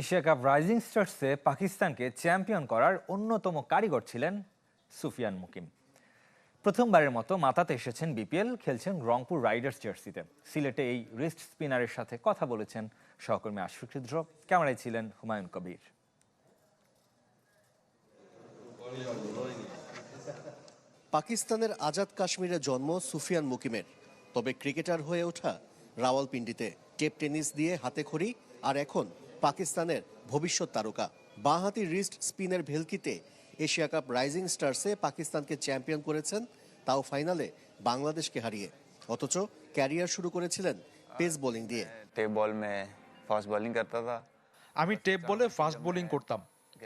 Asia cup rising স্টার্সে পাকিস্তানকে champion করার অন্যতম কারিগর ছিলেন সুফিয়ান মুকিম। প্রথমবারের মতো মাতাতে এসেছেন বিপিএল খেলছেন রংপুর রাইডার্স জার্সিতে সিলেটে এই রিস্ট স্পিনারের সাথে কথা বলেছেন সহকর্মী আশফিক রুদ্র ক্যামেরায় ছিলেন হুমায়ুন কবির। পাকিস্তানের আজাদ কাশ্মীরে জন্ম সুফিয়ান মুকিমের। তবে ক্রিকেটার হয়ে ওঠা রাওয়ালপিন্ডিতে টেপ টেনিস দিয়ে হাতে খড়ি, আর এখন পাকিস্তানের ভবিষ্যৎ তারকা। বাঁহাতি রিস্ট স্পিনের ভেলকিতে এশিয়া কাপ রাইজিং স্টার্সে পাকিস্তানকে চ্যাম্পিয়ন করেছেন তাও ফাইনালে বাংলাদেশকে হারিয়ে। অথচ ক্যারিয়ার শুরু করেছিলেন পেস বোলিং দিয়ে। বোলিং আমি টেপ বলে ফাস্ট বোলিং করতাম।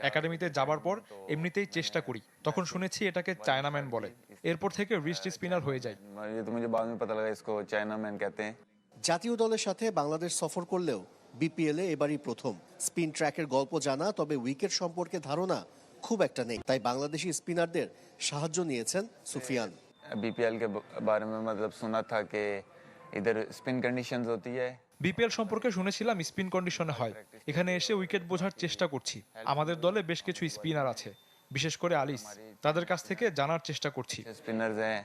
একাডেমিতে যাবার পর এমনিতেই চেষ্টা করি। তখন শুনেছি এটাকে চায়নাম্যান বলে। এরপর থেকে রিস্ট স্পিনার হয়ে যায়। জাতীয় দলের সাথে বাংলাদেশ সফর করলেও বিপিএলে এবারই প্রথম স্পিন ট্র্যাকের গল্প জানা তবে উইকেট সম্পর্কে ধারণা খুব একটা নেই তাই বাংলাদেশি স্পিনারদের সাহায্য নিয়েছেন সুফিয়ান बीपीएल के बारे में मतलब सुना था कि इधर स्पिन कंडीशंस होती है বিপিএল সম্পর্কে শুনেছিলাম স্পিন কন্ডিশনে হয় এখানে এসে উইকেট বোঝার চেষ্টা করছি আমাদের দলে বেশ কিছু স্পিনার আছে বিশেষ করে আলিস তাদের কাছ থেকে জানার চেষ্টা করছি स्पिनर्स हैं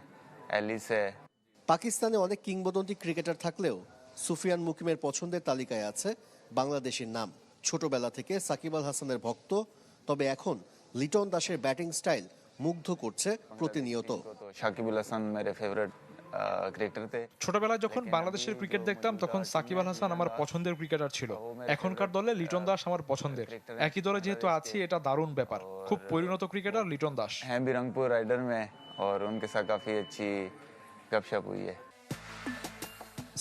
एलिस है পাকিস্তানে অনেক কিংবদন্তি ক্রিকেটার থাকলেও সুফিয়ান মুকিমের পছন্দের তালিকায় আছে বাংলাদেশের নাম ছোটবেলা থেকে সাকিব আল হাসানের ভক্ত তবে এখন লিটন দাসের ব্যাটিং স্টাইল মুগ্ধ করছে প্রতিনিয়ত तो शाकिबुल हसन मेरे फेवरेट क्रिकेटर थे ছোটবেলায় যখন বাংলাদেশের ক্রিকেট দেখতাম তখন সাকিব আল হাসান আমার পছন্দের ক্রিকেটার ছিল এখনকার দলে লিটন দাস আমার পছন্দের একই দলে যেহেতু আছি এটা দারুণ ব্যাপার খুব পরিণত ক্রিকেটার লিটন দাস हैं भी रंगपुर राइडर में और उनके साथ काफ़ी अच्छी गपशप हुई है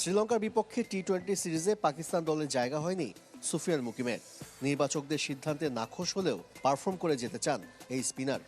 শ্রীলঙ্কার বিপক্ষে টি টোয়েন্টি সিরিজে পাকিস্তান দলের জায়গা হয়নি সুফিয়ান মুকিমের। নির্বাচকদের সিদ্ধান্তে নাখোশ হলেও পারফর্ম করে যেতে চান এই স্পিনার